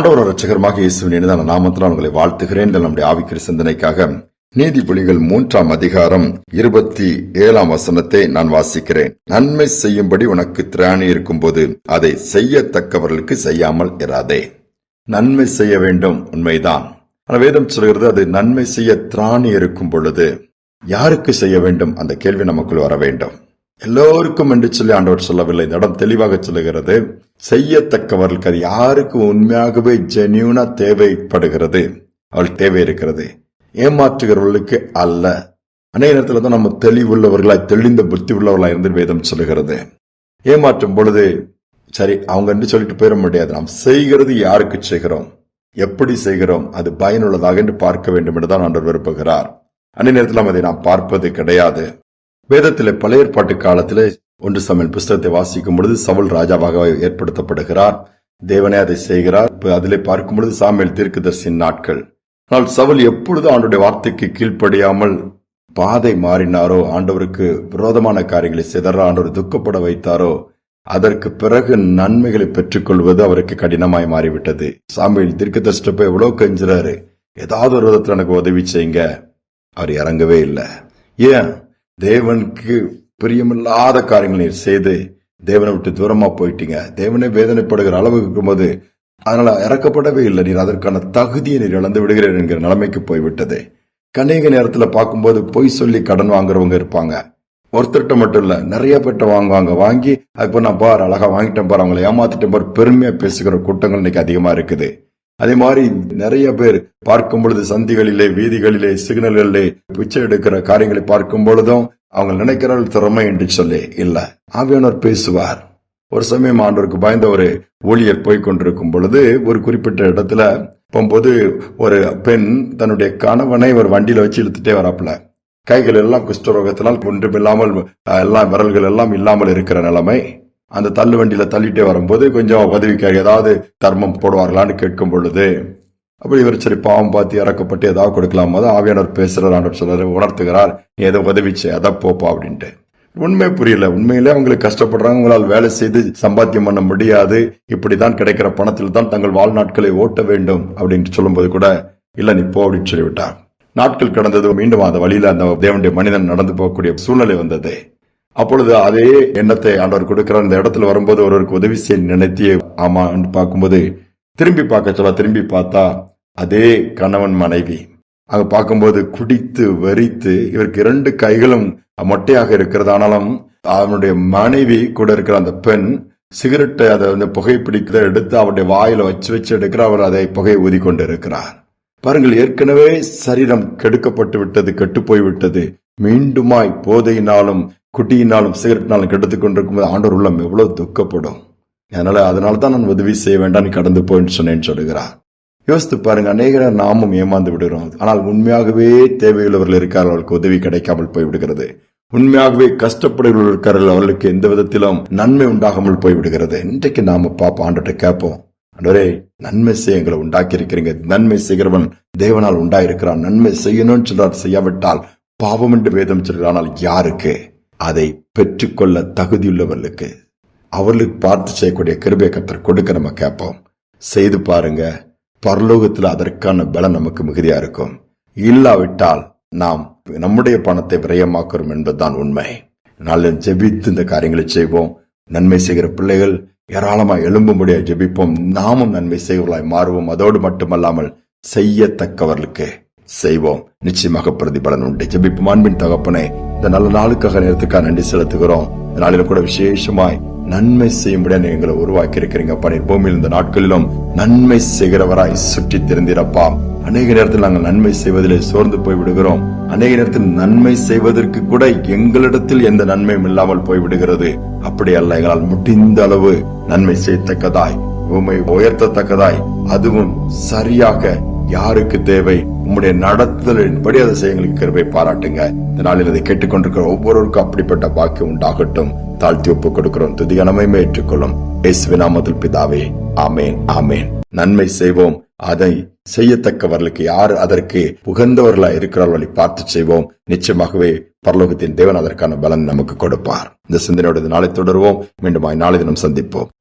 ஆண்டவர் ரட்சகரமாக இயேசுவின் இனிதான நாமத்தில் உங்களை வாழ்த்துகிறேன். நம்முடைய ஆவிக்கிற சிந்தனைக்காக நீதிபொலிகள் மூன்றாம் அதிகாரம் இருபத்தி ஏழாம் வசனத்தை நான் வாசிக்கிறேன். நன்மை செய்யும்படி உனக்கு திராணி இருக்கும்போது அதை செய்யத்தக்கவர்களுக்கு செய்யாமல் இராதே. நன்மை செய்ய வேண்டும் உண்மைதான். ஆனால் வேதம் சொல்கிறது அது நன்மை செய்ய திராணி இருக்கும் பொழுது யாருக்கு செய்ய வேண்டும்? அந்த கேள்வி நமக்குள் வர வேண்டும். எல்லோருக்கும் என்று சொல்லி ஆண்டவர் சொல்லவில்லை. இந்த இடம் தெளிவாக சொல்லுகிறது செய்யத்தக்கவர்களுக்கு அது யாருக்கு உண்மையாகவே ஜென்யூனா தேவைப்படுகிறது. அவள் தேவை இருக்கிறது. ஏமாற்றுகிறவர்களுக்கு அல்ல. அநேக நேரத்தில் தான் நம்ம தெளிவுள்ளவர்களாய் தெளிந்த புத்தி உள்ளவர்களாக இருந்து வேதம் சொல்லுகிறது. ஏமாற்றும் பொழுது சரி அவங்க என்று சொல்லிட்டு போயிட முடியாது. நாம் செய்கிறது யாருக்கு செய்கிறோம்? எப்படி செய்கிறோம்? அது பயனுள்ளதாக என்று பார்க்க வேண்டும் என்று தான் ஆண்டவர் விரும்புகிறார். அந்நிய நேரத்தில் அதை நாம் பார்ப்பது கிடையாது. வேதத்திலே பழைய ஏற்பாட்டு காலத்திலே ஒன்று சமையல் புஸ்தகத்தை வாசிக்கும் பொழுது சவுல் ராஜாவாக ஏற்படுத்தப்படுகிறார். தேவனே அதை செய்கிறார். அதில் அதிலே பார்க்கும் பொழுது சாமியல் தீர்க்கதர்சியின் நாட்கள். ஆனால் சவுல் எப்பொழுது ஆண்டுடைய வார்த்தைக்கு கீழ்ப்படியாமல் பாதை மாறினாரோ ஆண்டவருக்கு விரோதமான காரியங்களை செய்தாரோ ஆண்டவர் துக்கப்பட வைத்தாரோ அதற்கு பிறகு நன்மைகளை பெற்றுக்கொள்வது அவருக்கு கடினமாய் மாறிவிட்டது. சாமியில் தீர்க்கதர்ஷ்ட போய் எவ்வளவு கெஞ்சுறாரு. ஏதாவது ஒரு விதத்தில் எனக்கு உதவி செய்யுங்க. அவர் இறங்கவே இல்லை. ஏன்? தேவனுக்கு பிரியமில்லாத காரியங்களை செய்து தேவனை விட்டு தூரமா போயிட்டீங்க. தேவனே வேதனைப்படுகிற அளவுக்கு இருக்கும்போது அதனால இறக்கப்படவே இல்லை. நீர் அதற்கான தகுதியை நீர் இழந்து விடுகிறீர் என்கிற நிலைமைக்கு போய்விட்டது. கனேக நேரத்துல பார்க்கும்போது பொய் சொல்லி கடன் வாங்குறவங்க இருப்பாங்க. ஒருத்தர்கிட்ட மட்டும் இல்ல நிறைய பேர்ட்ட வாங்குவாங்க. வாங்கி அதுக்கு நான் பார் அழகா வாங்கிட்டேன் பார் அவங்களை ஏமாத்திட்டேன் பார் பெருமையா பேசுகிற கூட்டங்கள் இன்னைக்கு அதிகமா இருக்குது. அதே மாதிரி நிறைய பேர் பார்க்கும் பொழுது சந்திகளிலே வீதிகளிலே சிக்னல்களிலே பிச்சை எடுக்கிற காரியங்களை பார்க்கும் பொழுதும் அவங்க நினைக்கிறார்கள் திறமை என்று சொல்லி. இல்ல. ஆவியானவர் பேசுவார். ஒரு சமயம் ஆண்டவருக்கு பயந்த ஒரு ஊழியர் போய்கொண்டிருக்கும் பொழுது ஒரு குறிப்பிட்ட இடத்துல போகும்போது ஒரு பெண் தன்னுடைய கணவனை ஒரு வண்டியில வச்சு இழுத்துட்டே வராப்புல. கைகள் எல்லாம் குஷ்டரோகத்தினால் ஒன்றுமில்லாமல் எல்லாம் விரல்கள் எல்லாம் இல்லாமல் இருக்கிற நிலைமை. அந்த தள்ளு வண்டியில தள்ளிட்டே வரும்போது கொஞ்சம் உதவிக்காக ஏதாவது தர்மம் போடுவார்களான்னு கேட்கும் பொழுது அப்படி இவர் சரி பாவம் பார்த்து இறக்கப்பட்டு ஏதாவது கொடுக்கலாம் போது ஆவியானவர் பேசுறார் ஆண்டவர் சொல்றாரு உணர்த்துகிறார் நீ ஏதோ உதவிச்சு அதை போப்பா அப்படின்ட்டு. உண்மை புரியல. உண்மையிலே அவங்களுக்கு கஷ்டப்படுறாங்க உங்களால் வேலை செய்து சம்பாத்தியம் பண்ண முடியாது இப்படிதான் கிடைக்கிற பணத்தில் தான் தங்கள் வாழ்நாட்களை ஓட்ட வேண்டும் அப்படின்னு சொல்லும்போது கூட இல்ல நீ போ அப்படின்னு சொல்லிவிட்டார். நாட்கள் கடந்தது மீண்டும் அந்த வழியில அந்த தேவனுடைய மனிதன் நடந்து போகக்கூடிய சூழ்நிலை வந்தது. அப்பொழுது அதே எண்ணத்தை ஆண்டவர் கொடுக்கிறார். இந்த இடத்துல வரும்போது ஒருவருக்கு உதவி செய்ய நினைத்தியே ஆமான்னு பார்க்கும்போது திரும்பி பார்க்க சொல்ல திரும்பி பார்த்தா அதே கணவன் மனைவி. அங்க பார்க்கும்போது குடித்து வெறித்து இவருக்கு இரண்டு கைகளும் மொட்டையாக இருக்கிறது. ஆனாலும் அவனுடைய மனைவி கூட இருக்கிற அந்த பெண் சிகரெட்டை அதை வந்து புகைப்பிடிக்கிறத எடுத்து அவருடைய வாயில வச்சு வச்சு எடுக்கிற அவர் அதை புகையை ஊதி கொண்டு இருக்கிறார் பாருங்கள் ஏற்கனவே சரீரம் கெடுக்கப்பட்டு விட்டது கெட்டு போய் விட்டது மீண்டுமாய் போதையினாலும் குட்டியினாலும் சிகரெட்னாலும் கெடுத்து கொண்டிருக்கும் போது ஆண்டவர் உள்ளம் எவ்வளவு துக்கப்படும். அதனால அதனால தான் நான் உதவி செய்ய வேண்டாம் கடந்து போயின்னு சொன்னேன்னு சொல்லுகிறார். யோசித்து பாருங்க அநேக நாமும் ஏமாந்து விடுகிறோம். ஆனால் உண்மையாகவே தேவையுள்ளவர்கள் இருக்கார் அவர்களுக்கு உதவி கிடைக்காமல் போய் விடுகிறது உண்மையாகவே கஷ்டப்படுகிறவர்கள் இருக்கார்கள் அவர்களுக்கு எந்த விதத்திலும் நன்மை உண்டாகாமல் போய்விடுகிறது. இன்றைக்கு நாம பாப்போம் ஆண்டுகிட்ட கேட்போம். அன்றரே நன்மை செய்ய எங்களை உண்டாக்கி இருக்கிறீங்க நன்மை செய்கிறவன் தேவனால் உண்டாயிருக்கிறான். நன்மை செய்யணும்னு சொல்றார் செய்யாவிட்டால் பாவம் என்று வேதம் சொல்கிறார். ஆனால் யாருக்கு? அதை பெற்றுக்கொள்ள தகுதியுள்ளவர்களுக்கு அவர்களுக்கு பார்த்து செய்யக்கூடிய கிருபை கத்தர் கொடுக்க நம்ம கேட்போம். செய்து பாருங்க. பரலோகத்தில் அதற்கான பலம் நமக்கு மிகுதியா இருக்கும். இல்லாவிட்டால் நாம் நம்முடைய பணத்தை விரயமாக்குறோம் என்பதுதான் உண்மை. நாளில் ஜெபித்து இந்த காரியங்களை செய்வோம். நன்மை செய்கிற பிள்ளைகள் ஏராளமா எழும்பும்படியா ஜெபிப்போம். நாமும் நன்மை செய்வர்களாய் மாறுவோம். அதோடு மட்டுமல்லாமல் செய்யத்தக்கவர்களுக்கு செய்வோம். நிச்சயமாக பிரதிபலன் உண்டு. ஜெபிப்போம். அன்பின் தகப்பனே இந்த நல்ல நாளுக்காக நேரத்துக்காக நன்றி செலுத்துகிறோம். நாளில கூட விசேஷமாய் நன்மை செய்யும்படியா எங்களை உருவாக்கி இருக்கிறீங்க அப்பா பூமியில் இந்த நாட்களிலும் நன்மை செய்கிறவராய் சுற்றி திறந்திரப்பா அநேக நேரத்தில் நாங்கள் நன்மை செய்வதிலே சோர்ந்து போய் விடுகிறோம் அநேக நேரத்தில் நன்மை செய்வதற்கு கூட எங்களிடத்தில் எந்த நன்மையும் இல்லாமல் போய்விடுகிறது. அப்படி அல்ல எங்களால் முடிந்த அளவு நன்மை செய்யத்தக்கதாய் உண்மை உயர்த்தத்தக்கதாய் அதுவும் சரியாக யாருக்கு தேவை உம்முடைய நடத்தலின்படி அதை செய்ய எங்களுக்கு பாராட்டுங்க. இந்த நாளில் அதை கேட்டுக்கொண்டிருக்கிற ஒவ்வொருவருக்கும் அப்படிப்பட்ட பாக்கியம் உண்டாகட்டும். தாழ்த்தி ஒப்பு கொடுக்கிறோம். துதிகனமையுமே ஏற்றுக்கொள்ளும். இயேசுவின் நாமத்தில் பிதாவே ஆமேன் ஆமேன். நன்மை செய்வோம். அதை செய்யத்தக்கவர்களுக்கு யார் அதற்கு உகந்தவர்களா இருக்கிறவர்களை பார்த்து செய்வோம். நிச்சயமாகவே பரலோகத்தின் தேவன் அதற்கான பலன் நமக்கு கொடுப்பார். இந்த சிந்தனையோட நாளை தொடருவோம். மீண்டும் நாளை தினம் சந்திப்போம்.